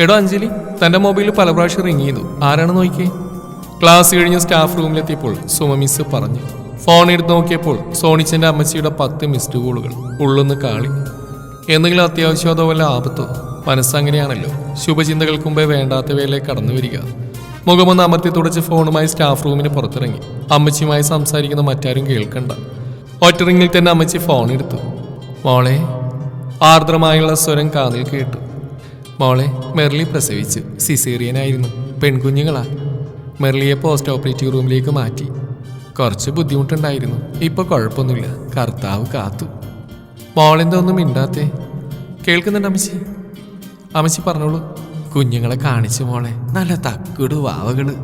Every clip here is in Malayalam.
എടോ അഞ്ജലി തന്റെ മൊബൈൽ പല പ്രാവശ്യം റിങ് ചെയ്തു. ആരാണ് നോക്കിയേ? ക്ലാസ് കഴിഞ്ഞ് സ്റ്റാഫ് റൂമിലെത്തിയപ്പോൾ സുമ മിസ് പറഞ്ഞു. ഫോൺ എടുത്ത് നോക്കിയപ്പോൾ സോണിച്ചന്റെ അമ്മച്ചിയുടെ പത്ത് മിസ്ഡ് കോളുകൾ ഉള്ളൊന്ന് കാളി. എന്തെങ്കിലും അത്യാവശ്യമോ വല്ല ആപത്തോ? മനസ്സങ്ങനെയാണല്ലോ ശുഭചിന്തകൾക്ക് മുമ്പേ വേണ്ടാത്തവയിലേക്ക് കടന്നു വരിക. മുഖമൊന്ന് അമർത്തി തുടച്ച് ഫോണുമായി സ്റ്റാഫ് റൂമിന് പുറത്തിറങ്ങി. അമ്മച്ചിയുമായി സംസാരിക്കുന്ന മറ്റാരും കേൾക്കണ്ട. ഒറ്ററിങ്ങിൽ തന്നെ അമ്മച്ചി ഫോൺ എടുത്തു. മോളെ ആർദ്രമായുള്ള സ്വരം കാതിൽ കേട്ടു. മോളെ മെർലി പ്രസവിച്ച്. സിസേറിയനായിരുന്നു. പെൺകുഞ്ഞുങ്ങളാ. മെർലിയെ പോസ്റ്റ് ഓപ്പറേറ്റീവ് റൂമിലേക്ക് മാറ്റി. കുറച്ച് ബുദ്ധിമുട്ടുണ്ടായിരുന്നു. ഇപ്പോൾ കുഴപ്പമൊന്നുമില്ല. കർത്താവ് കാത്തു. മോളെന്താ ഒന്നും മിണ്ടാത്തേ? കേൾക്കുന്നുണ്ട് അമ്മച്ചി. അമ്മച്ചി പറഞ്ഞോളൂ. കുഞ്ഞുങ്ങളെ കാണിച്ചു മോളെ. നല്ല തക്കുട് വാവകൾ.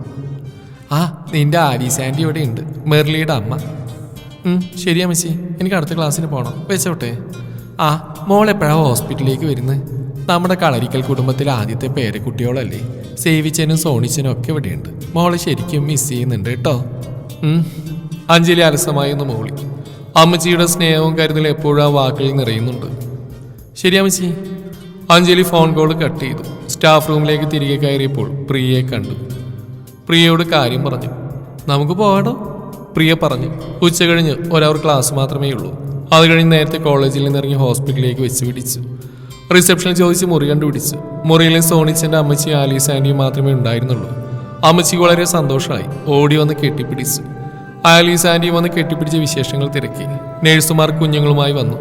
ആ നിന്റെ ആലീസ് ആന്റി ഇവിടെ ഉണ്ട്. മെർലിയുടെ അമ്മ. ശരി അമ്മച്ചി. എനിക്ക് അടുത്ത ക്ലാസ്സിന് പോകണം വെച്ചോട്ടെ. ആ മോൾ എപ്പോഴാണ് ഹോസ്പിറ്റലിലേക്ക് വരുന്നത് നമ്മുടെ കളരിക്കൽ കുടുംബത്തിലെ ആദ്യത്തെ പേരക്കുട്ടിയോളല്ലേ? സേവിച്ചനും സോണിച്ചനും ഒക്കെ ഇവിടെയുണ്ട്. മോളെ ശരിക്കും മിസ് ചെയ്യുന്നുണ്ട് കേട്ടോ. അഞ്ജലി അലസമായി ഒന്ന് മോളി. അമ്മച്ചിയുടെ സ്നേഹവും കരുതലും എപ്പോഴും ആ വാക്കുകളിൽ നിറയുന്നുണ്ട്. ശരി അമ്മച്ചി. അഞ്ജലി ഫോൺ കോൾ കട്ട് ചെയ്തു. സ്റ്റാഫ് റൂമിലേക്ക് തിരികെ കയറിയപ്പോൾ പ്രിയയെ കണ്ടു. പ്രിയയോട് കാര്യം പറഞ്ഞു. നമുക്ക് പോകാടോ പ്രിയ പറഞ്ഞു. ഉച്ച കഴിഞ്ഞ് ഒരവർ ക്ലാസ് മാത്രമേ ഉള്ളൂ അത് കഴിഞ്ഞ് നേരത്തെ കോളേജിൽ നിന്നിറങ്ങി ഹോസ്പിറ്റലിലേക്ക് വെച്ച് പിടിച്ചു. റിസപ്ഷനിൽ ചോദിച്ച് മുറി കണ്ടുപിടിച്ചു. മുറിയിലെ സോണിച്ചന്റെ അമ്മച്ചി ആലീസ് ആന്റിയും മാത്രമേ ഉണ്ടായിരുന്നുള്ളൂ. അമ്മച്ചി വളരെ സന്തോഷമായി. ഓടി വന്ന് കെട്ടിപ്പിടിച്ചു. ആലീസ് ആന്റി വന്ന് കെട്ടിപ്പിടിച്ച വിശേഷങ്ങൾ തിരക്കി. നേഴ്സുമാർ കുഞ്ഞുങ്ങളുമായി വന്നു.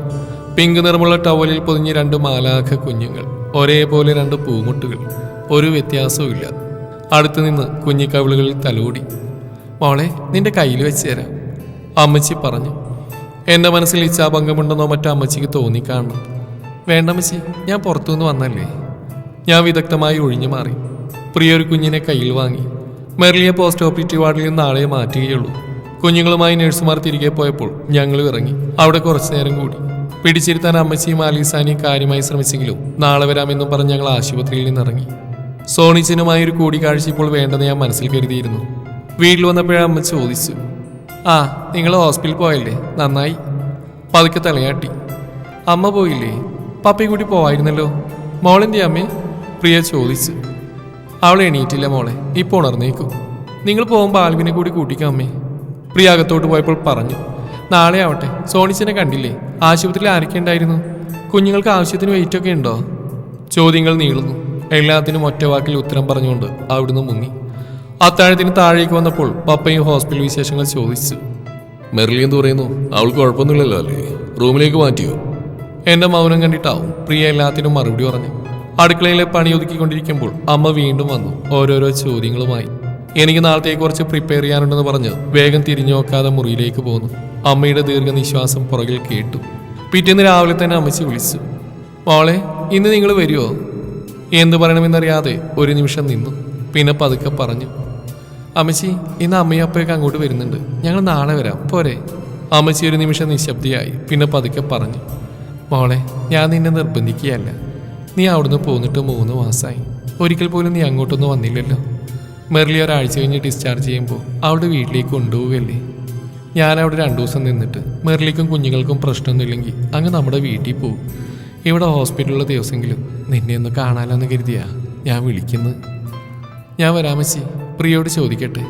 പിങ്ക് നിറമുള്ള ടവലിൽ പൊതിഞ്ഞ് രണ്ട് മാലാഖ കുഞ്ഞുങ്ങൾ. ഒരേപോലെ രണ്ട് പൂമുട്ടുകൾ. ഒരു വ്യത്യാസവും ഇല്ല അടുത്തു നിന്ന് കുഞ്ഞിക്കവിളുകളിൽ തലോടി. മോളെ നിന്റെ കയ്യിൽ വെച്ച് തരാം. അമ്മച്ചി പറഞ്ഞു. എന്റെ മനസ്സിൽ ഇച്ഛാഭംഗമുണ്ടെന്നോ മറ്റോ അമ്മച്ചിക്ക് തോന്നിക്കാണണം. വേണ്ട മിസ്സി. ഞാൻ പുറത്തുനിന്ന് വന്നല്ലേ? ഞാൻ വിദഗ്ധമായി ഒഴിഞ്ഞു മാറി. പ്രിയൊരു കുഞ്ഞിനെ കയ്യിൽ വാങ്ങി. മെർലിയ പോസ്റ്റ് ഓപ്പറേറ്റീവ് വാർഡിൽ നിന്ന് ആളെ മാറ്റുകയുള്ളൂ. കുഞ്ഞുങ്ങളുമായി നഴ്സുമാർ തിരികെ പോയപ്പോൾ ഞങ്ങൾ ഇറങ്ങി. അവിടെ കുറച്ചു നേരം കൂടി. പിടിച്ചിരുത്താൻ അമ്മച്ചിയും ആലീസാനിയും കാര്യമായി ശ്രമിച്ചെങ്കിലും നാളെ വരാമെന്നും പറഞ്ഞ് ഞങ്ങൾ ആശുപത്രിയിൽ നിന്ന് ഇറങ്ങി സോണിച്ചനുമായി ഒരു കൂടിക്കാഴ്ച ഇപ്പോൾ വേണ്ടെന്ന് ഞാൻ മനസ്സിൽ കരുതിയിരുന്നു. വീട്ടിൽ വന്നപ്പോഴേ അമ്മ ചോദിച്ചു. ആ നിങ്ങൾ ഹോസ്പിറ്റലിൽ പോയല്ലേ? നന്നായി. പതുക്കെ തലയാട്ടി. അമ്മ പോയില്ലേ? പപ്പയും കൂടി പോവായിരുന്നല്ലോ. മോളിന്റെ അമ്മേ? പ്രിയ ചോദിച്ചു. അവൾ എണീറ്റില്ല മോളെ. ഇപ്പോൾ ഉണർന്നേക്കും. നിങ്ങൾ പോകുമ്പോൾ ആൽവിനെ കൂടി കൂട്ടിക്കാം അമ്മേ. പ്രിയ അകത്തോട്ട് പോയപ്പോൾ പറഞ്ഞു. നാളെ ആവട്ടെ. സോണിച്ചനെ കണ്ടില്ലേ? ആശുപത്രിയിൽ ആരൊക്കെ ഉണ്ടായിരുന്നു? കുഞ്ഞുങ്ങൾക്ക് ആവശ്യത്തിന് വെയിറ്റ് ഒക്കെ ഉണ്ടോ? ചോദ്യങ്ങൾ നീളുന്നു. എല്ലാത്തിനും ഒറ്റ വാക്കിൽ ഉത്തരം പറഞ്ഞുകൊണ്ട് അവിടുന്ന് മുങ്ങി. അത്താഴത്തിന് താഴേക്ക് വന്നപ്പോൾ പപ്പയും ഹോസ്പിറ്റൽ വിശേഷങ്ങൾ ചോദിച്ചു. മെറിലി എന്ന് പറയുന്നു? അവൾക്ക് കുഴപ്പമൊന്നുമില്ലല്ലോ അല്ലേ? റൂമിലേക്ക് മാറ്റിയോ? എന്റെ മൗനം കണ്ടിട്ടാവും പ്രിയ എല്ലാത്തിനും മറുപടി പറഞ്ഞു അടുക്കളയിലെ പണി ഒതുക്കിക്കൊണ്ടിരിക്കുമ്പോൾ അമ്മ വീണ്ടും വന്നു ഓരോരോ ചോദ്യങ്ങളുമായി. എനിക്ക് നാളത്തേക്ക് കുറച്ച് പ്രിപ്പയർ ചെയ്യാനുണ്ടെന്ന് പറഞ്ഞ് വേഗം തിരിഞ്ഞു നോക്കാതെ മുറിയിലേക്ക് പോന്നു. അമ്മയുടെ ദീർഘനിശ്വാസം പുറകിൽ കേട്ടു. പിറ്റേന്ന് രാവിലെ തന്നെ അമ്മച്ചി വിളിച്ചു. മോളെ ഇന്ന് നിങ്ങൾ വരുമോ എന്തു പറയണമെന്നറിയാതെ ഒരു നിമിഷം നിന്നു. പിന്നെ പതുക്കെ പറഞ്ഞു. അമ്മച്ചി ഇന്ന് അമ്മയും അപ്പയൊക്കെ അങ്ങോട്ട് വരുന്നുണ്ട്. ഞങ്ങൾ നാളെ വരാം. പോരെ. അമ്മച്ചി ഒരു നിമിഷം നിശബ്ദയായി. പിന്നെ പതുക്കെ പറഞ്ഞു. മോളെ ഞാൻ നിന്നെ നിർബന്ധിക്കുകയല്ല. നീ അവിടുന്ന് പോന്നിട്ട് മൂന്ന് മാസമായി ഒരിക്കൽ പോലും നീ അങ്ങോട്ടൊന്നും വന്നില്ലല്ലോ. മെർലി ഒരാഴ്ച കഴിഞ്ഞ് ഡിസ്ചാർജ് ചെയ്യുമ്പോൾ അവിടെ വീട്ടിലേക്ക് കൊണ്ടുപോവുകയല്ലേ? ഞാൻ അവിടെ രണ്ടു ദിവസം നിന്നിട്ട് മെർലിക്കും കുഞ്ഞുങ്ങൾക്കും പ്രശ്നമൊന്നുമില്ലെങ്കിൽ അങ്ങ് നമ്മുടെ വീട്ടിൽ പോകും ഇവിടെ ഹോസ്പിറ്റലുള്ള ദിവസമെങ്കിലും നിന്നെ ഒന്ന് കാണാലോന്ന് കരുതിയാ ഞാൻ വിളിക്കുന്നത് ഞാൻ വരാമച്ചി പ്രിയോട് ചോദിക്കട്ടെ.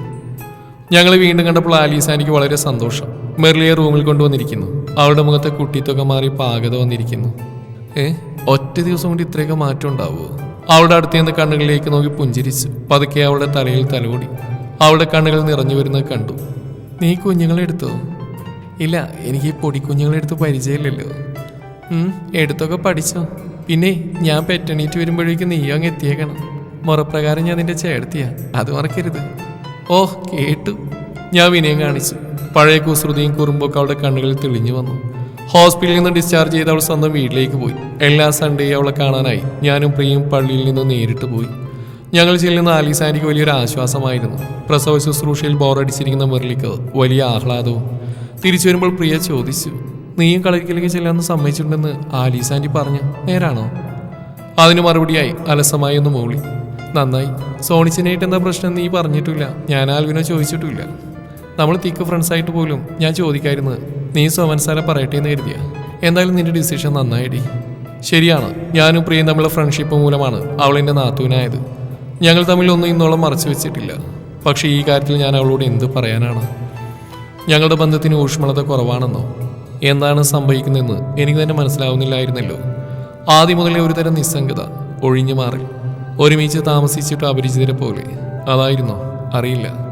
ഞങ്ങൾ വീണ്ടും കണ്ടപ്പോൾ ആലീസാനിക്ക് വളരെ സന്തോഷം. മെർലിയെ റൂമിൽ കൊണ്ടുവന്നിരിക്കുന്നു. അവളുടെ മുഖത്തെ കുട്ടിത്തൊക്കെ മാറി പാകത വന്നിരിക്കുന്നു. ഏ? ഒറ്റ ദിവസം കൊണ്ട് ഇത്രയൊക്കെ മാറ്റം ഉണ്ടാവുമോ അവളുടെ അടുത്ത് നിന്ന് കണ്ണുകളിലേക്ക് നോക്കി പുഞ്ചിരിച്ചു. പതുക്കെ അവളുടെ തലയിൽ തലോടി. അവളുടെ കണ്ണുകൾ നിറഞ്ഞു വരുന്നത് കണ്ടു. നീ കുഞ്ഞുങ്ങളെ എടുത്തോ? ഇല്ല എനിക്ക് ഈ പൊടിക്കുഞ്ഞുങ്ങളെ എടുത്ത് പരിചയമില്ലല്ലോ. എടുത്തൊക്കെ പഠിച്ചോ. പിന്നെ ഞാൻ പെറ്റണീറ്റ് വരുമ്പോഴേക്കും നീ അങ്ങ് എത്തിയേക്കണം. മുറപ്രകാരം ഞാൻ നിന്റെ ചേർത്തിയാ അത് മറക്കരുത്. ഓ കേട്ടു. ഞാൻ വിനയം കാണിച്ചു. പഴയ കുസൃതിയും കുറുമ്പൊക്കെ അവളുടെ കണ്ണുകളിൽ തെളിഞ്ഞു വന്നു. ഹോസ്പിറ്റലിൽ നിന്ന് ഡിസ്ചാർജ് ചെയ്ത് അവൾ സ്വന്തം വീട്ടിലേക്ക് പോയി. എല്ലാ സൺഡേയും അവളെ കാണാനായി. ഞാനും പ്രിയും പള്ളിയിൽ നിന്ന് നേരിട്ട് പോയി. ഞങ്ങൾ ചെല്ലുന്ന ആലീസാനിക്ക് വലിയൊരു ആശ്വാസമായിരുന്നു. പ്രസവ ശുശ്രൂഷയിൽ ബോറടിച്ചിരിക്കുന്ന മുരളിക്ക് വലിയ ആഹ്ലാദവും. തിരിച്ചു വരുമ്പോൾ പ്രിയ ചോദിച്ചു നീയും കളരിക്കലേക്ക് ചെല്ലാന്ന് സമ്മതിച്ചിട്ടുണ്ടെന്ന് ആലീസാന്റി പറഞ്ഞു നേരാണോ? അതിന് മറുപടിയായി അലസമായി ഒന്ന് മൂളി. നന്നായി. സോണിച്ചിനായിട്ട് എന്താ പ്രശ്നം? നീ പറഞ്ഞിട്ടില്ല. ഞാൻ ആൽവിനോ ചോദിച്ചിട്ടില്ല. നമ്മൾ തിക്ക് ഫ്രണ്ട്സ് ആയിട്ട് പോലും ഞാൻ ചോദിക്കായിരുന്നു നീ സോമൻസാല പറയട്ടെ എന്ന് കരുതിയ? എന്തായാലും നിന്റെ ഡിസിഷൻ നന്നായിടി. ശരിയാണ്. ഞാനും പ്രിയയും തമ്മിലുള്ള ഫ്രണ്ട്ഷിപ്പ് മൂലമാണ് അവൾ എന്റെ നാത്തൂനായത്. ഞങ്ങൾ തമ്മിൽ ഒന്നും ഇന്നോളം മറച്ചു വെച്ചിട്ടില്ല. പക്ഷേ ഈ കാര്യത്തിൽ ഞാൻ അവളോട് എന്ത് പറയാനാണ്? ഞങ്ങളുടെ ബന്ധത്തിന് ഊഷ്മളത കുറവാണെന്നോ? എന്താണ് സംഭവിക്കുന്നതെന്ന് എനിക്ക് തന്നെ മനസ്സിലാവുന്നില്ലായിരുന്നല്ലോ. ആദ്യം മുതലേ ഒരു തരം നിസ്സംഗത ഒഴിഞ്ഞു മാറി. ഒരുമിച്ച് താമസിച്ചിട്ട് അപരിചിതരെ പോലെ. അതായിരുന്നോ? അറിയില്ല.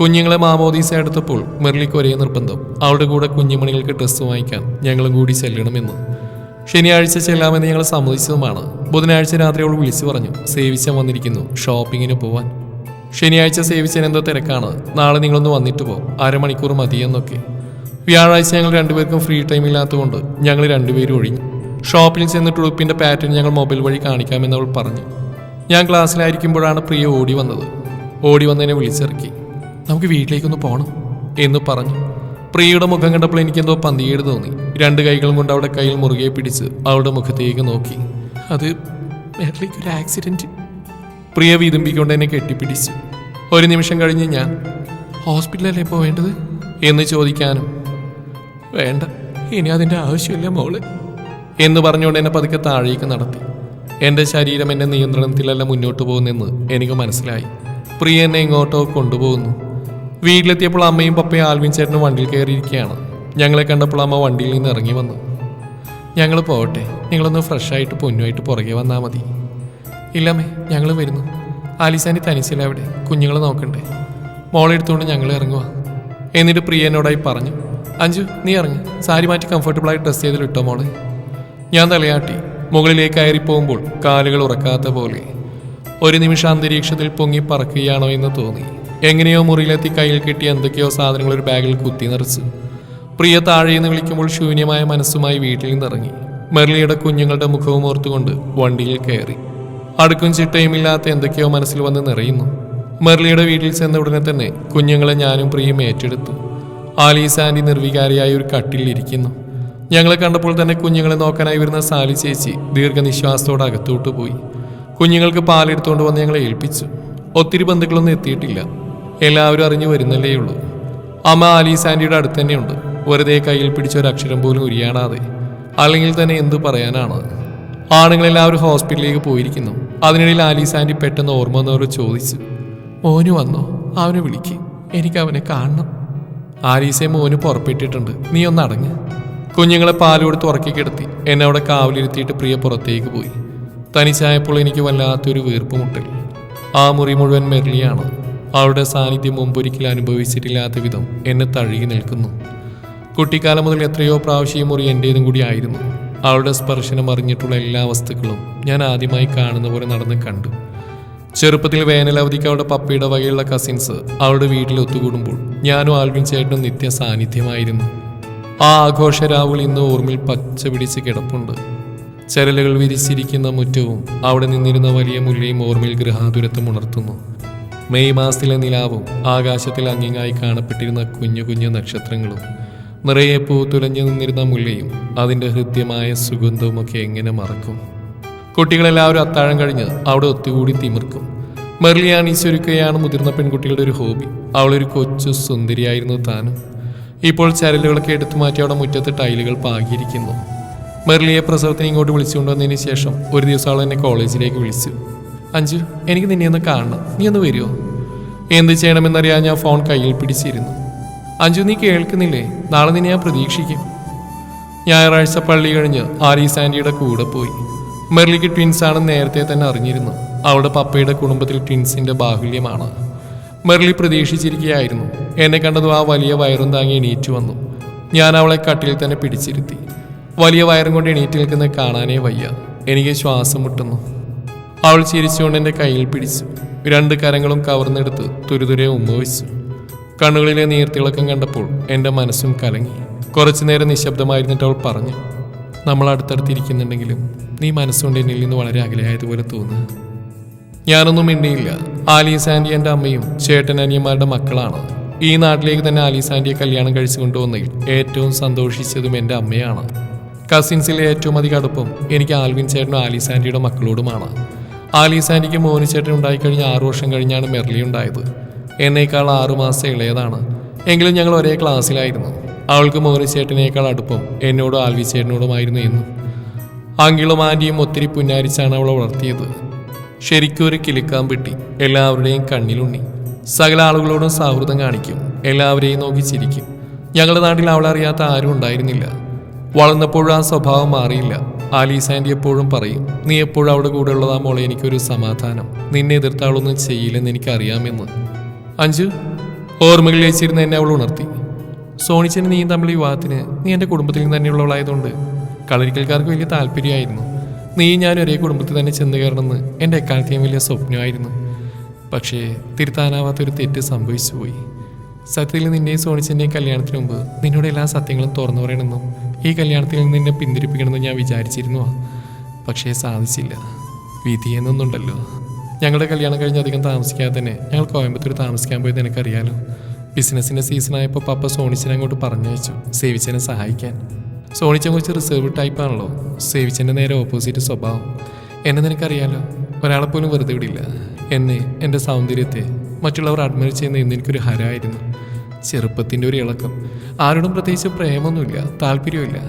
കുഞ്ഞുങ്ങളെ മാമോദീസ എടുത്തപ്പോൾ മെർലിക്ക് ഒരേ നിർബന്ധം. അവളുടെ കൂടെ കുഞ്ഞുമണികൾക്ക് ഡ്രസ്സ് വാങ്ങിക്കാൻ ഞങ്ങളും കൂടി ചെല്ലണമെന്ന്. ശനിയാഴ്ച ചെല്ലാമെന്ന് ഞങ്ങൾ സമ്മതിച്ചതുമാണ്. ബുധനാഴ്ച രാത്രി അവൾ വിളിച്ചു പറഞ്ഞു സേവിച്ചൻ വന്നിരിക്കുന്നു ഷോപ്പിങ്ങിന് പോവാൻ. ശനിയാഴ്ച സേവിച്ചൻ എന്തോ തിരക്കാണ്. നാളെ നിങ്ങളൊന്ന് വന്നിട്ട് പോ അരമണിക്കൂർ മതിയെന്നൊക്കെ വ്യാഴാഴ്ച ഞങ്ങൾ രണ്ടുപേർക്കും ഫ്രീ ടൈം ഇല്ലാത്തതുകൊണ്ട് ഞങ്ങൾ രണ്ടുപേരും ഒഴിഞ്ഞു. ഷോപ്പിൽ ചെന്ന് ഉടുപ്പിന്റെ പാറ്റേൺ ഞങ്ങൾ മൊബൈൽ വഴി കാണിക്കാമെന്ന് അവൾ പറഞ്ഞു. ഞാൻ ക്ലാസ്സിലായിരിക്കുമ്പോഴാണ് പ്രിയ ഓടി വന്നത്. ഓടി വന്നതിനെ വിളിച്ചിറക്കി. നമുക്ക് വീട്ടിലേക്കൊന്ന് പോകണം എന്ന് പറഞ്ഞു. പ്രിയയുടെ മുഖം കണ്ടപ്പോൾ എനിക്കെന്തോ പന്തിയേട് തോന്നി. രണ്ട് കൈകളും കൊണ്ട് അവളുടെ കയ്യിൽ മുറുകെ പിടിച്ച് അവളുടെ മുഖത്തേക്ക് നോക്കി. അത് മേളിലേക്ക് ഒരു ആക്സിഡന്റ് പ്രിയ വീതുമ്പിക്കൊണ്ട് എന്നെ കെട്ടിപ്പിടിച്ചു. ഒരു നിമിഷം കഴിഞ്ഞ് ഞാൻ ഹോസ്പിറ്റലല്ലേ പോവേണ്ടത്? എന്ന് ചോദിക്കാനും വേണ്ട ഇനി അതിന്റെ ആവശ്യമില്ല മോൾ എന്ന് പറഞ്ഞുകൊണ്ട് എന്നെ പതുക്കെ താഴേക്ക് നടത്തി. എന്റെ ശരീരം എന്റെ നിയന്ത്രണത്തിലല്ല മുന്നോട്ട് പോകുന്നെന്ന് എനിക്ക് മനസ്സിലായി. പ്രിയ എന്നെ ഇങ്ങോട്ടോ കൊണ്ടുപോകുന്നു. വീട്ടിലെത്തിയപ്പോൾ അമ്മയും പപ്പയും ആൽവിൻ ചേട്ടനും വണ്ടിയിൽ കയറിയിരിക്കുകയാണ്. ഞങ്ങളെ കണ്ടപ്പോൾ അമ്മ വണ്ടിയിൽ നിന്ന് ഇറങ്ങി വന്നു. ഞങ്ങൾ പോകട്ടെ. നിങ്ങളൊന്ന് ഫ്രഷായിട്ട് പൊന്നുമായിട്ട് പുറകെ വന്നാൽ മതി. ഇല്ലമ്മേ ഞങ്ങൾ വരുന്നു. ആലിസാനി തനിച്ചില്ല അവിടെ? കുഞ്ഞുങ്ങൾ നോക്കണ്ടേ. മോളെടുത്തുകൊണ്ട് ഞങ്ങൾ ഇറങ്ങുക എന്നിട്ട് പ്രിയ എന്നോടായി പറഞ്ഞു അഞ്ചു നീ ഇറങ്ങി. സാരി മാറ്റി കംഫർട്ടബിളായി ഡ്രസ്സ് ചെയ്തിൽ ഇട്ടോ മോളെ. ഞാൻ തലയാട്ടി. മുകളിലേക്ക് കയറി പോകുമ്പോൾ കാലുകൾ ഉറക്കാത്ത പോലെ. ഒരു നിമിഷം അന്തരീക്ഷത്തിൽ പൊങ്ങി പറക്കുകയാണോ എന്ന് തോന്നി. എങ്ങനെയോ മുറിയിലെത്തി കയ്യിൽ കിട്ടിയ എന്തൊക്കെയോ സാധനങ്ങൾ ഒരു ബാഗിൽ കുത്തി നിറച്ച്. പ്രിയ താഴെ എന്ന് വിളിക്കുമ്പോൾ ശൂന്യമായ മനസ്സുമായി വീട്ടിൽ നിന്നിറങ്ങി മെർലിയുടെ കുഞ്ഞുങ്ങളുടെ മുഖവും ഓർത്തുകൊണ്ട് വണ്ടിയിൽ കയറി. അടുക്കും ചിട്ടയുമില്ലാത്ത എന്തൊക്കെയോ മനസ്സിൽ വന്ന് നിറയുന്നു. മെർലിയുടെ വീട്ടിൽ ചെന്ന ഉടനെ തന്നെ കുഞ്ഞുങ്ങളെ ഞാനും പ്രിയും ഏറ്റെടുത്തു. ആലീസ് ആന്റി നിർവികാരിയായ ഒരു കട്ടിൽ ഇരിക്കുന്നു. ഞങ്ങളെ കണ്ടപ്പോൾ തന്നെ കുഞ്ഞുങ്ങളെ നോക്കാനായി വരുന്ന സാലി ചേച്ചി ദീർഘനിശ്വാസത്തോടെ അകത്തോട്ട് പോയി. കുഞ്ഞുങ്ങൾക്ക് പാലെടുത്തുകൊണ്ട് വന്ന് ഞങ്ങളെ ഏൽപ്പിച്ചു. ഒത്തിരി ബന്ധുക്കളൊന്നും എത്തിയിട്ടില്ല. എല്ലാവരും അറിഞ്ഞു വരുന്നല്ലേ ഉള്ളൂ. അമ്മ ആലീസ് ആന്റിയുടെ അടുത്ത് തന്നെയുണ്ട്. വെറുതെ കയ്യിൽ പിടിച്ച ഒരു അക്ഷരം പോലും ഉരിയാടാതെ. അല്ലെങ്കിൽ തന്നെ എന്തു പറയാനാണ്? ആണുങ്ങളെല്ലാവരും ഹോസ്പിറ്റലിലേക്ക് പോയിരിക്കുന്നു. അതിനിടയിൽ ആലീസ് ആന്റി പെട്ടെന്ന് ഓർമ്മ വന്നവർ ചോദിച്ചു മോന് വന്നോ? അവനെ വിളിക്ക്. എനിക്ക് അവനെ കാണണം. ആലീസെ മോന് പുറപ്പെട്ടിട്ടുണ്ട്. നീ ഒന്ന് അടങ്ങ്. കുഞ്ഞുങ്ങളെ പാൽ കൊടുത്ത് ഉറക്കി കിടത്തി. എന്നെ അവിടെ കാവലിരുത്തിയിട്ട് പ്രിയ പുറത്തേക്ക് പോയി. തനിച്ചായപ്പോൾ എനിക്ക് വല്ലാത്തൊരു വീർപ്പുമുട്ടൽ. ആ മുറി മുഴുവൻ മെർലിയാണ് അവളുടെ സാന്നിധ്യം മുമ്പൊരിക്കൽ അനുഭവിച്ചിട്ടില്ലാത്ത വിധം എന്നെ തഴുകി നിൽക്കുന്നു. കുട്ടിക്കാലം മുതൽ എത്രയോ പ്രാവശ്യം മുറി എന്റേതും കൂടി ആയിരുന്നു. അവളുടെ സ്പർശനം അറിഞ്ഞിട്ടുള്ള എല്ലാ വസ്തുക്കളും ഞാൻ ആദ്യമായി കാണുന്ന പോലെ നടന്ന് കണ്ടു. ചെറുപ്പത്തിൽ വേനലവധിക്ക് അവളുടെ പപ്പയുടെ വകയുള്ള കസിൻസ് അവളുടെ വീട്ടിൽ ഒത്തുകൂടുമ്പോൾ ഞാനും ആൽവിൻ ചേട്ടനും നിത്യ സാന്നിധ്യമായിരുന്നു ആ ആഘോഷ രാവുകൾ ഇന്ന് ഓർമ്മയിൽ പച്ച പിടിച്ച് കിടപ്പുണ്ട്. ചരലുകൾ വിരിച്ചിരിക്കുന്ന മുറ്റവും അവിടെ നിന്നിരുന്ന വലിയ മുല്ലയും ഓർമ്മയിൽ ഗൃഹാതുരത്വം ഉണർത്തുന്നു. മെയ് മാസത്തിലെ നിലാവും ആകാശത്തിൽ അങ്ങിങ്ങായി കാണപ്പെട്ടിരുന്ന കുഞ്ഞു കുഞ്ഞു നക്ഷത്രങ്ങളും. നിറയെ പൂത്തുലഞ്ഞു നിന്നിരുന്ന മുല്ലയും അതിന്റെ ഹൃദ്യമായ സുഗന്ധവും ഒക്കെ എങ്ങനെ മറക്കും. കുട്ടികളെല്ലാവരും അത്താഴം കഴിഞ്ഞ് അവിടെ ഒത്തുകൂടി തിമിർക്കും. മെർലിയാണ് ഈശ്വരിക്കയാണ് മുതിർന്ന പെൺകുട്ടികളുടെ ഒരു ഹോബി. അവളൊരു കൊച്ചു സുന്ദരിയായിരുന്നു താനും. ഇപ്പോൾ ചരലുകളൊക്കെ എടുത്തു മാറ്റി അവിടെ മുറ്റത്ത് ടൈലുകൾ പാകിയിരിക്കുന്നു. മെർലിയെ പ്രസവത്തിന് ഇങ്ങോട്ട് വിളിച്ചുകൊണ്ടുവന്നതിന് ശേഷം ഒരു ദിവസം അവൾ എന്നെ കോളേജിലേക്ക് വിളിച്ചു. അഞ്ചു എനിക്ക് നിന്നെ ഒന്ന് കാണണം. നീ ഒന്ന് വരുമോ എന്ത് ചെയ്യണമെന്നറിയാൻ ഞാൻ ഫോൺ കയ്യിൽ പിടിച്ചിരുന്നു. അഞ്ചു നീ കേൾക്കുന്നില്ലേ? നാളെ നിന്നെ ഞാൻ പ്രതീക്ഷിക്കും. ഞായറാഴ്ച പള്ളി കഴിഞ്ഞ് ആരീസ് ആന്റിയുടെ കൂടെ പോയി. മെർലിക്ക് ട്വിൻസ് ആണെന്ന് നേരത്തെ തന്നെ അറിഞ്ഞിരുന്നു. അവളുടെ പപ്പയുടെ കുടുംബത്തിൽ ട്വിൻസിന്റെ ബാഹുല്യമാണ്. മെർലി പ്രതീക്ഷിച്ചിരിക്കുകയായിരുന്നു. എന്നെ കണ്ടതും ആ വലിയ വയറും താങ്ങി എണീറ്റു വന്നു. ഞാൻ അവളെ കട്ടിൽ തന്നെ പിടിച്ചിരുത്തി. വലിയ വയറും കൊണ്ട് എണീറ്റ് നിൽക്കുന്നത് കാണാനേ വയ്യ. എനിക്ക് ശ്വാസം മുട്ടുന്നു. അവൾ ചിരിച്ചുകൊണ്ട് കയ്യിൽ പിടിച്ചു. രണ്ട് കരങ്ങളും കവർന്നെടുത്ത് തുരുതുരെ ഉമ്മ വെച്ചു. കണ്ണുകളിലെ നീർത്തിളക്കം കണ്ടപ്പോൾ എന്റെ മനസ്സും കലങ്ങി. കുറച്ചു നേരം നിശബ്ദമായിരുന്നിട്ട് അവൾ പറഞ്ഞു നമ്മൾ അടുത്തടുത്തിരിക്കുന്നുണ്ടെങ്കിലും നീ മനസ്സുകൊണ്ട് എന്നിൽ നിന്ന് വളരെ അകലെയായതുപോലെ തോന്നുക ഞാനൊന്നും മിണ്ടിയില്ല. ആലീസ് ആന്റി എന്റെ അമ്മയും ചേട്ടൻ അനിയന്മാരുടെ മക്കളാണ്. ഈ നാട്ടിലേക്ക് തന്നെ ആലീസ് ആന്റിയെ കല്യാണം കഴിച്ചു കൊണ്ടുവന്നതിൽ ഏറ്റവും സന്തോഷിച്ചതും എന്റെ അമ്മയാണ്. കസിൻസിലെ ഏറ്റവും അധികം അടുപ്പം എനിക്ക് ആൽവിൻ ചേട്ടനും ആലീസ് ആന്റിയുടെ മക്കളോടുമാണ്. ആലീസ് മോനിച്ചേട്ടൻ മോനു ചേട്ടൻ ഉണ്ടായിക്കഴിഞ്ഞ് ആറു വർഷം കഴിഞ്ഞാണ് മെർലി ഉണ്ടായത്. എന്നേക്കാൾ ആറു മാസം ഇളയതാണ്. എങ്കിലും ഞങ്ങൾ ഒരേ ക്ലാസ്സിലായിരുന്നു. അവൾക്ക് മോനിച്ചേട്ടനേക്കാൾ അടുപ്പം എന്നോടും ആൽവി ചേട്ടനോടുമായിരുന്നു എന്നും. അങ്കിളും ആന്റിയും ഒത്തിരി പുന്നാരിച്ചാണ് അവളെ വളർത്തിയത്. ശരിക്കും ഒരു കിലുക്കാൻ പെട്ടി. എല്ലാവരുടെയും കണ്ണിലുണ്ണി. സകല ആളുകളോടും സൗഹൃദം കാണിക്കും. എല്ലാവരെയും നോക്കി ചിരിക്കും. ഞങ്ങളുടെ നാട്ടിൽ അവളെ അറിയാത്ത ആരും ഉണ്ടായിരുന്നില്ല. വളർന്നപ്പോഴും ആ സ്വഭാവം മാറിയില്ല. ആലീസ് ആന്റി എപ്പോഴും പറയും നീ എപ്പോഴും അവിടെ കൂടെ ഉള്ളതാ മോളെ എനിക്കൊരു സമാധാനം. നിന്നെ എതിർത്ത അവളൊന്നും ചെയ്യില്ലെന്ന് എനിക്കറിയാമെന്ന്. അഞ്ചു ഓർമ്മകളിൽ വെച്ചിരുന്ന എന്നെ അവൾ ഉണർത്തി. സോണിച്ചന് നീ തമ്മിൽ വിവാഹത്തിന് നീ എന്റെ കുടുംബത്തിൽ നിന്ന് തന്നെയുള്ളവളായതുകൊണ്ട് കളരിക്കൽക്കാർക്ക് വലിയ താല്പര്യമായിരുന്നു. നീ ഞാൻ ഒരേ കുടുംബത്തിൽ തന്നെ ചെന്ന് കയറണമെന്ന് എന്റെ എക്കാലത്തെയും വലിയ സ്വപ്നമായിരുന്നു. പക്ഷേ തിരുത്താനാവാത്തൊരു തെറ്റ് സംഭവിച്ചു പോയി സത്യത്തിൽ നിന്നെയും സോണിച്ചന്റെയും കല്യാണത്തിന് മുമ്പ് നിന്നോട് എല്ലാ സത്യങ്ങളും തുറന്നു പറയണമെന്നും ഈ കല്യാണത്തിൽ നിന്ന് എന്നെ പിന്തിരിപ്പിക്കണമെന്ന് ഞാൻ വിചാരിച്ചിരുന്നു. പക്ഷേ സാധിച്ചില്ല. വിധി എന്നൊന്നുണ്ടല്ലോ. ഞങ്ങളുടെ കല്യാണം കഴിഞ്ഞ് അധികം താമസിക്കാതെ തന്നെ ഞങ്ങൾ കോയമ്പത്തൂർ താമസിക്കാൻ പോയത് എനിക്കറിയാലോ. സീസൺ സീസണായപ്പോൾ പപ്പ സോണിച്ചനെ അങ്ങോട്ട് പറഞ്ഞയച്ചു സേവിച്ചനെ സഹായിക്കാൻ. സോണിച്ചൻ കുറച്ച് റിസർവ് ടൈപ്പാണല്ലോ സേവിച്ചന്റെ നേരെ ഓപ്പോസിറ്റ് സ്വഭാവം. എന്നെ നിനക്കറിയാലോ ഒരാളെ പോലും വെറുതെ വിടില്ല. എന്നെ എന്റെ സൗന്ദര്യത്തെ മറ്റുള്ളവർ അഡ്മയർ ചെയ്യുന്ന ഇന്ന് എനിക്കൊരു ഹരമായിരുന്നു ചെറുപ്പത്തിന്റെ ഒരു ഇളക്കം. ആരോടും പ്രത്യേകിച്ച് പ്രേമൊന്നുമില്ല താല്പര്യമില്ല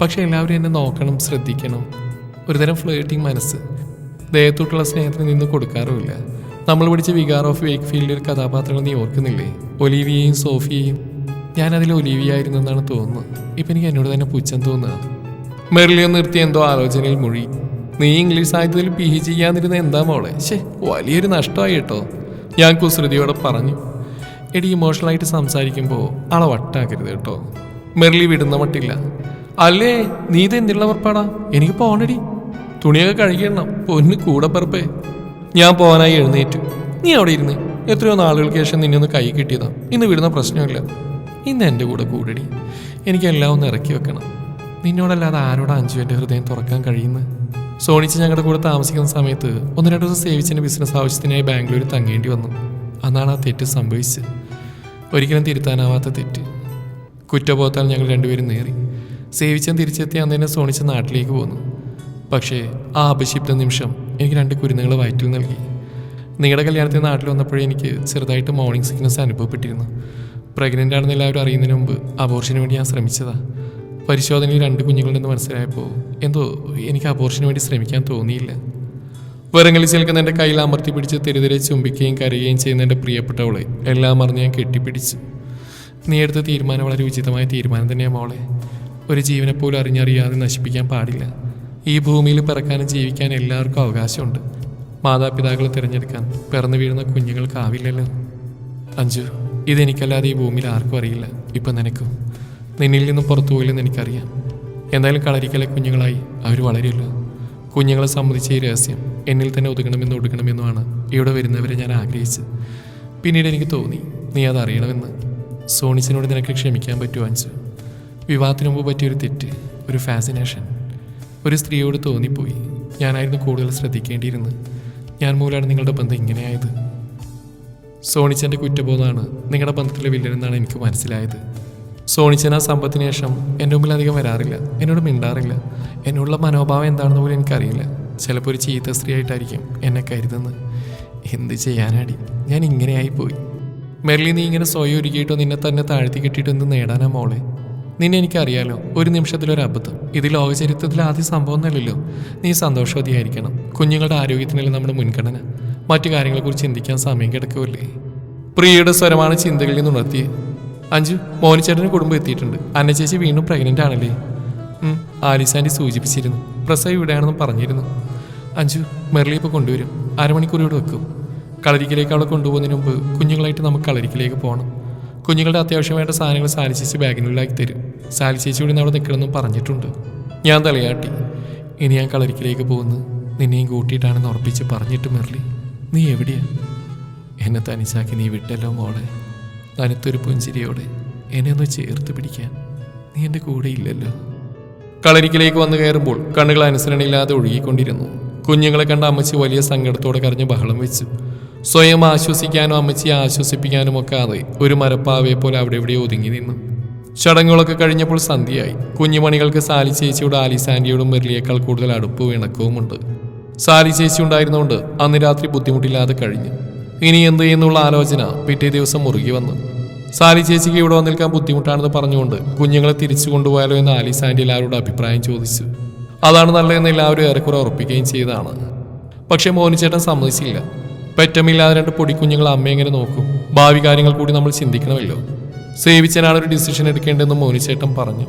പക്ഷെ എല്ലാവരും എന്നെ നോക്കണം ശ്രദ്ധിക്കണം. ഒരുതരം ഫ്ലേട്ടിങ് മനസ്സ്. ദേഹത്തോട്ടുള്ള സ്നേഹത്തിന് നിന്ന് കൊടുക്കാറുമില്ല. നമ്മൾ പഠിച്ച വികാർ ഓഫ് വേക്ക് ഫീൽഡിൽ ഒരു കഥാപാത്രങ്ങൾ നീ ഓർക്കുന്നില്ലേ? ഒലീവിയയും സോഫിയയും. ഞാനതിൽ ഒലീവിയ ആയിരുന്നു എന്നാണ് തോന്നുന്നത്. ഇപ്പം എനിക്ക് എന്നോട് തന്നെ പുച്ഛം തോന്നുക. മെറിലിയോ നിർത്തി എന്തോ ആലോചനയിൽ മുഴി നീ ഇംഗ്ലീഷ് സാഹിത്യത്തിൽ പി ജി ചെയ്യാന്നിരുന്ന എന്താ മോളെ? ശേ വലിയൊരു നഷ്ടമായി കേട്ടോ. ഞാൻ കുസൃതിയോടെ പറഞ്ഞു. എടി ഇമോഷണലായിട്ട് സംസാരിക്കുമ്പോൾ ആളെ വട്ടാക്കരുത് കേട്ടോ. മെറിലി വിടുന്ന മട്ടില്ല അല്ലേ നീ ഇത് എന്തിനുള്ള എനിക്ക് പോണടി തുണിയൊക്കെ കഴുകിയിടണം. പൊന്ന് കൂടെ പറപ്പേ. ഞാൻ പോകാനായി എഴുന്നേറ്റു. നീ അവിടെ ഇരുന്ന്. എത്രയോ നാളുകൾക്ക് ശേഷം നിന്നെ ഒന്ന് കൈ കിട്ടിയതാ. ഇന്ന് വിടുന്ന പ്രശ്നമില്ല. ഇന്ന് എന്റെ കൂടെ കൂടടി. എനിക്കെല്ലാം ഒന്ന് ഇറക്കി വെക്കണം. നിന്നോടല്ലാതെ ആരോടാ അഞ്ചു എന്റെ ഹൃദയം തുറക്കാൻ കഴിയുന്നത്? സോണിച്ച് ഞങ്ങളുടെ കൂടെ താമസിക്കുന്ന സമയത്ത് ഒന്ന് രണ്ട് ദിവസം സേവിച്ചിന്റെ ബിസിനസ് ആവശ്യത്തിനായി ബാംഗ്ലൂരിൽ തങ്ങേണ്ടി വന്നു. അന്നാണ് ആ തെറ്റ് സംഭവിച്ചത്. ഒരിക്കലും തിരുത്താനാവാത്ത തെറ്റ്. കുറ്റബോധത്താൽ ഞങ്ങൾ രണ്ടുപേരും നേറി. സേവിച്ചൻ തിരിച്ചെത്തി അന്ന് തന്നെ സോണിച്ച നാട്ടിലേക്ക് പോന്നു. പക്ഷേ ആ അപശിപ്ത നിമിഷം എനിക്ക് രണ്ട് കുരുന്നുകൾ വയറ്റിൽ നൽകി. നിങ്ങളുടെ കല്യാണത്തിന് നാട്ടിൽ വന്നപ്പോഴേ എനിക്ക് ചെറുതായിട്ട് മോർണിംഗ് സിക്നസ് അനുഭവപ്പെട്ടിരുന്നു. പ്രഗ്നന്റ് ആണെന്ന് എല്ലാവരും അറിയുന്നതിന് മുമ്പ് അബോർഷന് വേണ്ടി ഞാൻ ശ്രമിച്ചതാ. പരിശോധനയിൽ രണ്ട് കുഞ്ഞുങ്ങളുണ്ടെന്ന് മനസ്സിലായപ്പോൾ എന്തോ എനിക്ക് അബോർഷന് വേണ്ടി ശ്രമിക്കാൻ തോന്നിയില്ല. വെറുങ്ങളിൽ നിൽക്കുന്ന എന്റെ കയ്യിൽ അമർത്തി പിടിച്ച് തെരുതിരെ ചുംബിക്കുകയും കരയുകയും ചെയ്യുന്ന എന്റെ പ്രിയപ്പെട്ടവളെ എല്ലാം മറന്ന് ഞാൻ കെട്ടിപ്പിടിച്ചു. നീ എടുത്ത തീരുമാനം വളരെ ഉചിതമായ തീരുമാനം തന്നെയാണ് മോളെ. ഒരു ജീവനെ പോലും അറിഞ്ഞറിയാതെ നശിപ്പിക്കാൻ പാടില്ല. ഈ ഭൂമിയിൽ പിറക്കാനും ജീവിക്കാനും എല്ലാവർക്കും അവകാശമുണ്ട്. മാതാപിതാക്കളെ തിരഞ്ഞെടുക്കാൻ പിറന്നു വീഴുന്ന കുഞ്ഞുങ്ങൾക്കാവില്ലല്ലോ അഞ്ജു ഇതെനിക്കല്ലാതെ ഈ ഭൂമിയിൽ ആർക്കും അറിയില്ല. ഇപ്പം നിനക്കും. നിന്നിൽ നിന്നും പുറത്തു പോയില്ലെന്ന് എനിക്കറിയാം. എന്തായാലും കളരിക്കലെ കുഞ്ഞുങ്ങളായി അവർ വളരുമല്ലോ. കുഞ്ഞുങ്ങളെ സംബന്ധിച്ച ഈ രഹസ്യം എന്നിൽ തന്നെ ഒതുക്കണമെന്ന് ഒടുക്കണമെന്നുമാണ് ഇവിടെ വരുന്നവരെ ഞാൻ ആഗ്രഹിച്ചത്. പിന്നീട് എനിക്ക് തോന്നി നീ അത് അറിയണമെന്ന്. സോണിച്ചിനോട് നിനക്ക് ക്ഷമിക്കാൻ പറ്റുമോ അഞ്ചു വിവാഹത്തിന് മുമ്പ് പറ്റിയൊരു തെറ്റ് ഒരു ഫാസിനേഷൻ ഒരു സ്ത്രീയോട് തോന്നിപ്പോയി. ഞാനായിരുന്നു കൂടുതൽ ശ്രദ്ധിക്കേണ്ടിയിരുന്നത്. ഞാൻ മൂലമാണ് നിങ്ങളുടെ ബന്ധം ഇങ്ങനെയായത്. സോണിച്ചന്റെ കുറ്റബോധമാണ് നിങ്ങളുടെ ബന്ധത്തിലെ വില്ലനെന്നാണ് എനിക്ക് മനസ്സിലായത്. സോണിച്ചൻ ആ സമ്പത്തിന് ശേഷം എന്റെ മുമ്പിൽ അധികം വരാറില്ല. എന്നോട് മിണ്ടാറില്ല. എന്നോടുള്ള മനോഭാവം എന്താണെന്ന് പോലും എനിക്കറിയില്ല. ചിലപ്പോൾ ഒരു ചീത്ത സ്ത്രീ ആയിട്ടായിരിക്കും എന്നെ കരുതുന്നത്. എന്ത് ചെയ്യാനാടി? ഞാൻ ഇങ്ങനെയായിപ്പോയി. മെർലി നീ ഇങ്ങനെ സ്വയം ഒരുക്കിയിട്ടോ നിന്നെ തന്നെ താഴ്ത്തി കെട്ടിയിട്ടോ എന്ത് നേടാനാ മോളെ? നിന്നെ എനിക്കറിയാലോ ഒരു നിമിഷത്തിലൊരു അബദ്ധം. ഇത് ലോകചരിത്രത്തിൽ ആദ്യ സംഭവം എന്നല്ലല്ലോ. നീ സന്തോഷവതിയായിരിക്കണം. കുഞ്ഞുങ്ങളുടെ ആരോഗ്യത്തിനല്ലേ നമ്മുടെ മുൻഗണന. മറ്റു കാര്യങ്ങളെക്കുറിച്ച് ചിന്തിക്കാൻ സമയം കിടക്കുമല്ലേ പ്രിയയുടെ സ്വരമാണ് ചിന്തകളിൽ നിന്ന് ഉണർത്തിയത് അഞ്ചു മോനിച്ചേട്ടന് കുടുംബം എത്തിയിട്ടുണ്ട്. അന്ന ചേച്ചി വീണ്ടും പ്രഗ്നന്റ് ആണല്ലേ? ആലീസ് ആന്റി സൂചിപ്പിച്ചിരുന്നു. പ്രസവ് ഇവിടെയാണെന്ന് പറഞ്ഞിരുന്നു. അഞ്ചു മെറിലി ഇപ്പോൾ കൊണ്ടുവരും. അരമണിക്കൂർ ഇവിടെ വെക്കും. കളരിക്കിലേക്ക് അവിടെ കൊണ്ടുപോകുന്നതിന് മുമ്പ് കുഞ്ഞുങ്ങളായിട്ട് നമുക്ക് കളരിക്കലേക്ക് പോകണം കുഞ്ഞുങ്ങളുടെ അത്യാവശ്യം വേണ്ട സാധനങ്ങൾ സാലി ചേച്ചി ബാഗിനുള്ളിലാക്കി തരും. സാലി ചേച്ചി ഇവിടെ നിന്ന് അവിടെ നിൽക്കണമെന്നും പറഞ്ഞിട്ടുണ്ട്. ഞാൻ തലയാട്ടി. ഇനി ഞാൻ കളരിക്കലേക്ക് പോകുന്നു. നിന്നെയും കൂട്ടിയിട്ടാണെന്ന് ഉറപ്പിച്ച് പറഞ്ഞിട്ട് മെറിലി നീ എവിടെയാണ് എന്നെ തനിച്ചാക്കി നീ വിട്ടല്ലോ മോളെ. തനുത്തൊരു പുഞ്ചിരിയോടെ എന്നെ ഒന്ന് ചേർത്ത് പിടിക്കാൻ. നീ എന്റെ കൂടെ ഇല്ലല്ലോ കളരിക്കിലേക്ക് വന്നു കയറുമ്പോൾ കണ്ണുകൾ അനുസരണയില്ലാതെ ഒഴുകിക്കൊണ്ടിരുന്നു. കുഞ്ഞുങ്ങളെ കണ്ട അമ്മച്ചി വലിയ സങ്കടത്തോടെ കരഞ്ഞ് ബഹളം വെച്ചു. സ്വയം ആശ്വസിക്കാനും അമ്മച്ചിയെ ആശ്വസിപ്പിക്കാനും ഒക്കെ അതെ ഒരു മരപ്പാവയെ പോലെ അവിടെ എവിടെ ഒതുങ്ങി നിന്നു. ചടങ്ങുകളൊക്കെ കഴിഞ്ഞപ്പോൾ സന്ധ്യയായി. കുഞ്ഞുമണികൾക്ക് സാലി ചേച്ചിയോട് ആലിസാൻഡിയോടും മെർലിയേക്കാൾ കൂടുതൽ അടുപ്പവും ഇണക്കവുമുണ്ട്. സാലി ചേച്ചി ഉണ്ടായിരുന്നുകൊണ്ട് അന്ന് രാത്രി ബുദ്ധിമുട്ടില്ലാതെ കഴിഞ്ഞു. ഇനി എന്ത് എന്നുള്ള ആലോചന പിറ്റേ ദിവസം മുറുകി വന്നു. സാലി ചേച്ചിക്ക് ഇവിടെ വന്നിരിക്കാൻ ബുദ്ധിമുട്ടാണെന്ന് പറഞ്ഞുകൊണ്ട് കുഞ്ഞുങ്ങളെ തിരിച്ചു കൊണ്ടുപോയാലോ എന്ന് ആലി ആന്റി എല്ലാവരോട് അഭിപ്രായം ചോദിച്ചു. അതാണ് നല്ലതെന്ന് എല്ലാവരും ഏറെക്കുറെ ഉറപ്പിക്കുകയും ചെയ്തതാണ്. പക്ഷേ മോനിച്ചേട്ടൻ സമ്മതിച്ചില്ല. പെറ്റമില്ലാതെ രണ്ട് പൊടിക്കുഞ്ഞുങ്ങൾ അമ്മ എങ്ങനെ നോക്കും. ഭാവി കാര്യങ്ങൾ കൂടി നമ്മൾ ചിന്തിക്കണമല്ലോ. സേവിച്ചനാണ് ഒരു ഡിസിഷൻ എടുക്കേണ്ടതെന്ന് മോനിച്ചേട്ടൻ പറഞ്ഞു.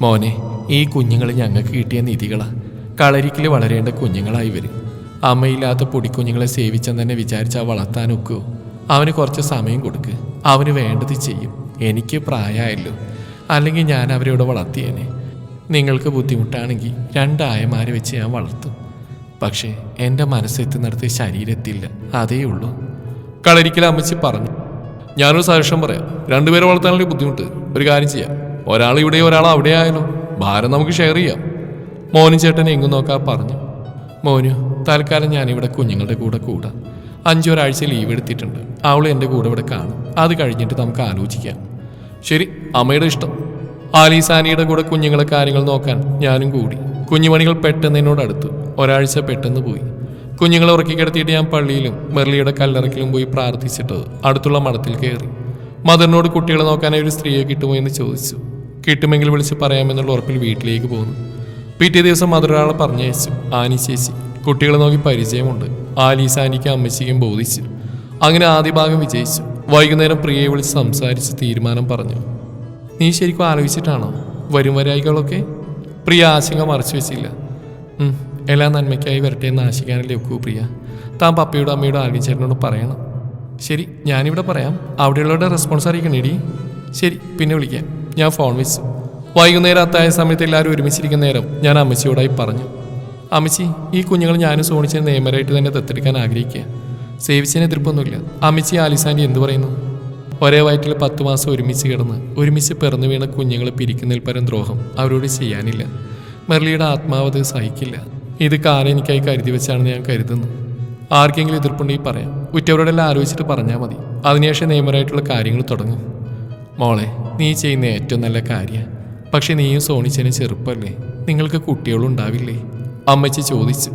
മോനെ ഈ കുഞ്ഞുങ്ങൾ ഞങ്ങൾക്ക് കിട്ടിയ നിധികളാ. കളരിക്കൽ വളരേണ്ട കുഞ്ഞുങ്ങളായി വരും. അമ്മയില്ലാത്ത പൊടിക്കുഞ്ഞുങ്ങളെ സേവിച്ചെന്ന് തന്നെ വിചാരിച്ചാൽ വളർത്താൻ ഒക്കുമോ അവന് കുറച്ച് സമയം കൊടുക്ക്. അവന് വേണ്ടത് ചെയ്യും. എനിക്ക് പ്രായമായല്ലോ. അല്ലെങ്കിൽ ഞാൻ അവരോട് വളർത്തിയേനെ. നിങ്ങൾക്ക് ബുദ്ധിമുട്ടാണെങ്കിൽ രണ്ടായമാരെ വെച്ച് ഞാൻ വളർത്തും. പക്ഷേ എന്റെ മനസ്സെത്തുന്നിടത്ത് ശരീരത്തില്ല. അതേ ഉള്ളൂ. കളരിക്കൽ അമ്മച്ചി പറഞ്ഞു. ഞാനൊരു സജഷൻ പറയാം. രണ്ടുപേരെ വളർത്താനുള്ള ബുദ്ധിമുട്ട്. ഒരു കാര്യം ചെയ്യാം. ഒരാൾ ഇവിടെ ഒരാൾ അവിടെ ആയാലോ? ഭാരം നമുക്ക് ഷെയർ ചെയ്യാം. മോനും ചേട്ടൻ എങ്ങും നോക്കാ പറഞ്ഞു. മോനു തൽക്കാലം ഞാനിവിടെ കുഞ്ഞുങ്ങളുടെ കൂടെ കൂടാം. അഞ്ചു ഒരാഴ്ച ലീവ് എടുത്തിട്ടുണ്ട്. അവൾ എന്റെ കൂടെ ഇവിടെ കാണും. അത് കഴിഞ്ഞിട്ട് നമുക്ക് ആലോചിക്കാം. ശരി അമ്മയുടെ ഇഷ്ടം. ആലീസാനിയുടെ കൂടെ കുഞ്ഞുങ്ങളെ കാര്യങ്ങൾ നോക്കാൻ ഞാനും കൂടി. കുഞ്ഞുമണികൾ പെട്ടെന്ന് എന്നോട് ഒരാഴ്ച പെട്ടെന്ന് പോയി. കുഞ്ഞുങ്ങളെ ഉറക്കി കിടത്തിയിട്ട് ഞാൻ പള്ളിയിലും മെർലിയുടെ കല്ലറക്കിലും പോയി പ്രാർത്ഥിച്ചിട്ട് അടുത്തുള്ള മഠത്തിൽ കയറി. മദറിനോട് കുട്ടികളെ നോക്കാനായി ഒരു സ്ത്രീയെ കിട്ടുമോ എന്ന് ചോദിച്ചു. കിട്ടുമെങ്കിൽ വിളിച്ച് പറയാമെന്നുള്ള ഉറപ്പിൽ വീട്ടിലേക്ക് പോന്നു. പിറ്റേ ദിവസം മധുരയാളെ പറഞ്ഞയച്ചു. ആനി ചേച്ചി. കുട്ടികളെ നോക്കി പരിചയമുണ്ട്. ആലീസ് ആനിക്ക് അമ്മച്ചിക്കും ബോധിച്ചു. അങ്ങനെ ആദ്യ ഭാഗം വിജയിച്ചു. വൈകുന്നേരം പ്രിയയെ വിളിച്ച് സംസാരിച്ച് തീരുമാനം പറഞ്ഞു. നീ ശരിക്കും ആലോചിച്ചിട്ടാണോ? വരും വരായികളൊക്കെ പ്രിയ ആശങ്ക മറച്ചു വെച്ചില്ല. എല്ലാ നന്മയ്ക്കായി വരട്ടെ എന്ന് ആശിക്കാനല്ലേ ഒക്കൂ പ്രിയ. താൻ പപ്പയോടും അമ്മയോടും ആൽവി ചേട്ടനോട് പറയണം. ശരി ഞാനിവിടെ പറയാം. അവിടെയുള്ളവരുടെ റെസ്പോൺസ് അറിയിക്കണേടി ശരി പിന്നെ വിളിക്കാം. ഞാൻ ഫോൺ വെച്ചു. വൈകുന്നേരം അത്തായ സമയത്ത് എല്ലാവരും ഒരുമിച്ചിരിക്കുന്ന നേരം ഞാൻ അമ്മച്ചിയോടായി പറഞ്ഞു. അമ്മച്ചി ഈ കുഞ്ഞുങ്ങൾ ഞാനും സോണിച്ചിനെ നിയമരായിട്ട് തന്നെ ദത്തെടുക്കാൻ ആഗ്രഹിക്കുക സേവിച്ചതിന് എതിർപ്പൊന്നുമില്ല. അമ്മച്ചി ആലിസാന്റെ എന്തു പറയുന്നു? ഒരേ വയറ്റിൽ പത്ത് മാസം ഒരുമിച്ച് കിടന്ന് ഒരുമിച്ച് പിറന്നു വീണ കുഞ്ഞുങ്ങളെ പിരിക്കുന്നതിൽ പരം ദ്രോഹം അവരോട് ചെയ്യാനില്ല. മെർലിയുടെ ആത്മാവ് അത് സഹിക്കില്ല. ഇത് കാലം എനിക്കായി കരുതി വെച്ചാണെന്ന് ഞാൻ കരുതുന്നു. ആർക്കെങ്കിലും എതിർപ്പുണ്ടെങ്കിൽ പറയാം. ഉറ്റവരോടെല്ലാം ആലോചിച്ചിട്ട് പറഞ്ഞാൽ മതി. അതിനുശേഷം നിയമരായിട്ടുള്ള കാര്യങ്ങൾ തുടങ്ങും. മോളെ നീ ചെയ്യുന്ന ഏറ്റവും നല്ല കാര്യമാണ് പക്ഷേ നീയും സോണിച്ചനും ചെറുപ്പമല്ലേ നിങ്ങൾക്ക് കുട്ടികളും ഉണ്ടാവില്ലേ? അമ്മച്ചി ചോദിച്ചു.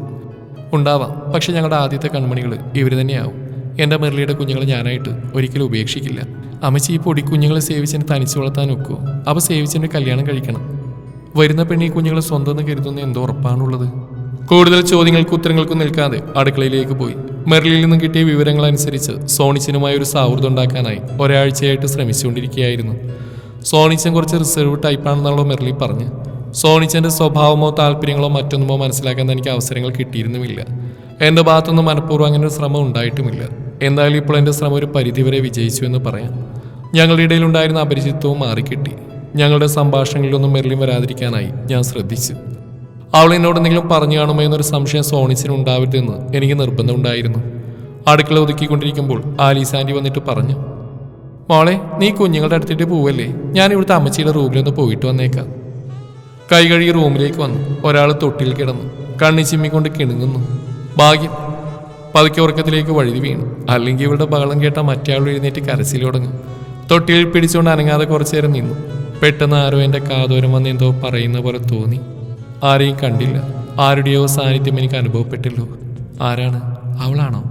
ഉണ്ടാവാം. പക്ഷെ ഞങ്ങളുടെ ആദ്യത്തെ കൺമണികൾ ഇവർ തന്നെയാവും. എന്റെ മുരളിയുടെ കുഞ്ഞുങ്ങളെ ഞാനായിട്ട് ഒരിക്കലും ഉപേക്ഷിക്കില്ല. അമ്മച്ചി ഈ പൊടി കുഞ്ഞുങ്ങളെ സേവിച്ചിന് തനിച്ചു വളർത്താൻ ഒക്കുമോ അപ്പോൾ സേവിച്ചിന് കല്യാണം കഴിക്കണം. വരുന്ന പെണ്ണി കുഞ്ഞുങ്ങളെ സ്വന്തം എന്ന് കരുതുന്ന എന്തോ ഉറപ്പാണുള്ളത്? കൂടുതൽ ചോദ്യങ്ങൾക്ക് ഉത്തരങ്ങൾക്കും നിൽക്കാതെ അടുക്കളയിലേക്ക് പോയി. മെറിലിൽ നിന്നും കിട്ടിയ വിവരങ്ങൾ അനുസരിച്ച് സോണിച്ചനുമായി ഒരു സൗഹൃദം ഉണ്ടാക്കാനായി ഒരാഴ്ചയായിട്ട് ശ്രമിച്ചുകൊണ്ടിരിക്കുകയായിരുന്നു. സോണിച്ചൻ കുറച്ച് റിസർവ് ടൈപ്പാണെന്നുള്ള മെറിലി പറഞ്ഞ്. സോണിച്ചന്റെ സ്വഭാവമോ താല്പര്യങ്ങളോ മറ്റൊന്നുമോ മനസ്സിലാക്കാൻ എനിക്ക് അവസരങ്ങൾ കിട്ടിയിരുന്നുമില്ല. എന്റെ ഭാഗത്തുനിന്ന് മനഃപൂർവം അങ്ങനെ ഒരു ശ്രമം ഉണ്ടായിട്ടുമില്ല. എന്തായാലും ഇപ്പോൾ എന്റെ ശ്രമം ഒരു പരിധിവരെ വിജയിച്ചു എന്ന് പറയാം. ഞങ്ങളുടെ ഇടയിൽ ഉണ്ടായിരുന്ന അപരിചിത്വവും മാറിക്കിട്ടി. ഞങ്ങളുടെ സംഭാഷണങ്ങളിലൊന്നും മെറിലും വരാതിരിക്കാനായി ഞാൻ ശ്രദ്ധിച്ചു. അവൾ എന്നോട് എന്തെങ്കിലും പറഞ്ഞു കാണുമോ എന്നൊരു സംശയം സോണിച്ചിന് ഉണ്ടാവരുതെന്ന് എനിക്ക് നിർബന്ധമുണ്ടായിരുന്നു അടുക്കള ഒതുക്കിക്കൊണ്ടിരിക്കുമ്പോൾ ആലീസ് വന്നിട്ട് പറഞ്ഞു മോളെ നീ കുഞ്ഞുങ്ങളുടെ അടുത്തിട്ട് പോവല്ലേ? ഞാൻ ഇവിടുത്തെ അമ്മച്ചിയുടെ റൂമിലൊന്ന് പോയിട്ട് വന്നേക്കാം. കൈ കഴുകി റൂമിലേക്ക് വന്നു. ഒരാൾ തൊട്ടിൽ കിടന്നു. കണ്ണി ചിമ്മിക്കൊണ്ട് കിണുങ്ങുന്നു. ഭാഗ്യം. പതുക്കെ ഉറക്കത്തിലേക്ക് വഴുതി വീണു. അല്ലെങ്കിൽ ഇവളുടെ ബഹളം കേട്ട മറ്റേ ആൾ എഴുന്നേറ്റ് കരച്ചിൽ തുടങ്ങും. തൊട്ടിൽ പിടിച്ചുകൊണ്ട് അനങ്ങാതെ കുറച്ചു നേരം നിന്നു. പെട്ടെന്ന് ആരോ എന്റെ കാതോരം വന്ന് എന്തോ പറയുന്ന പോലെ തോന്നി. ആരെയും കണ്ടില്ല. ആരുടെയോ സാന്നിധ്യം എനിക്ക് അനുഭവപ്പെട്ടില്ലോ. ആരാണ്? അവളാണോ?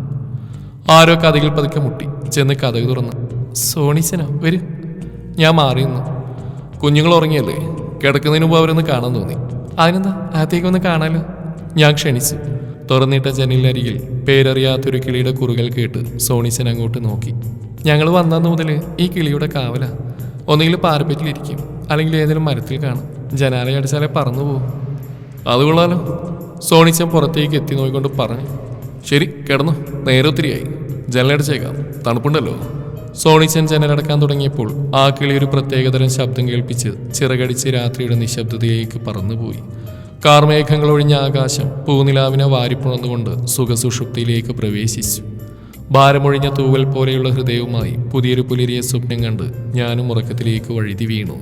ആരോ കഥകിൽ പതുക്കെ മുട്ടി. ചെന്ന് കഥക് തുറന്നു. സോണിച്ചനോ വരൂ. ഞാൻ മാറിയുന്നു കുഞ്ഞുങ്ങൾ ഉറങ്ങിയല്ലേ? കിടക്കുന്നതിന് മുമ്പ് അവരൊന്ന് കാണാൻ തോന്നി. അതിനെന്താ? അകത്തേക്കൊന്ന് കാണാലോ? ഞാൻ ക്ഷണിച്ചു. തുറന്നിട്ട ജനലിനരികിൽ പേരറിയാത്തൊരു കിളിയുടെ കുറുകൽ കേട്ട് സോണിച്ചൻ അങ്ങോട്ട് നോക്കി. ഞങ്ങൾ വന്നത് മുതൽ ഈ കിളിയുടെ കാവല. ഒന്നുകിൽ പാരപ്പറ്റിലിരിക്കും അല്ലെങ്കിൽ ഏതെങ്കിലും മരത്തിൽ കാണും. ജനാല അടിച്ചാലേ പറന്നു പോകും അതുകൊള്ളാലോ സോണിച്ചൻ പുറത്തേക്ക് എത്തി നോക്കിക്കൊണ്ട് പറഞ്ഞു. ശരി കിടന്നു. നേരെ ഒത്തിരിയായി. ജനലടിച്ചേക്കാം തണുപ്പുണ്ടല്ലോ. സോണിച്ചൻ ജനലടക്കാൻ തുടങ്ങിയപ്പോൾ ആ കിളി ഒരു പ്രത്യേകതരം ശബ്ദം കേൾപ്പിച്ച് ചിറകടിച്ച് രാത്രിയുടെ നിശബ്ദതയിലേക്ക് പറന്നുപോയി. കാർമേഘങ്ങൾ ഒഴിഞ്ഞ ആകാശം പൂനിലാവിനെ വാരിപ്പുണർന്നുകൊണ്ട് സുഖസുഷുപ്തിയിലേക്ക് പ്രവേശിച്ചു. ഭാരമൊഴിഞ്ഞ തൂവൽ പോലെയുള്ള ഹൃദയവുമായി പുതിയൊരു പുലരിയെ സ്വപ്നം കണ്ട് ഞാനും ഉറക്കത്തിലേക്ക് വഴുതി വീണു.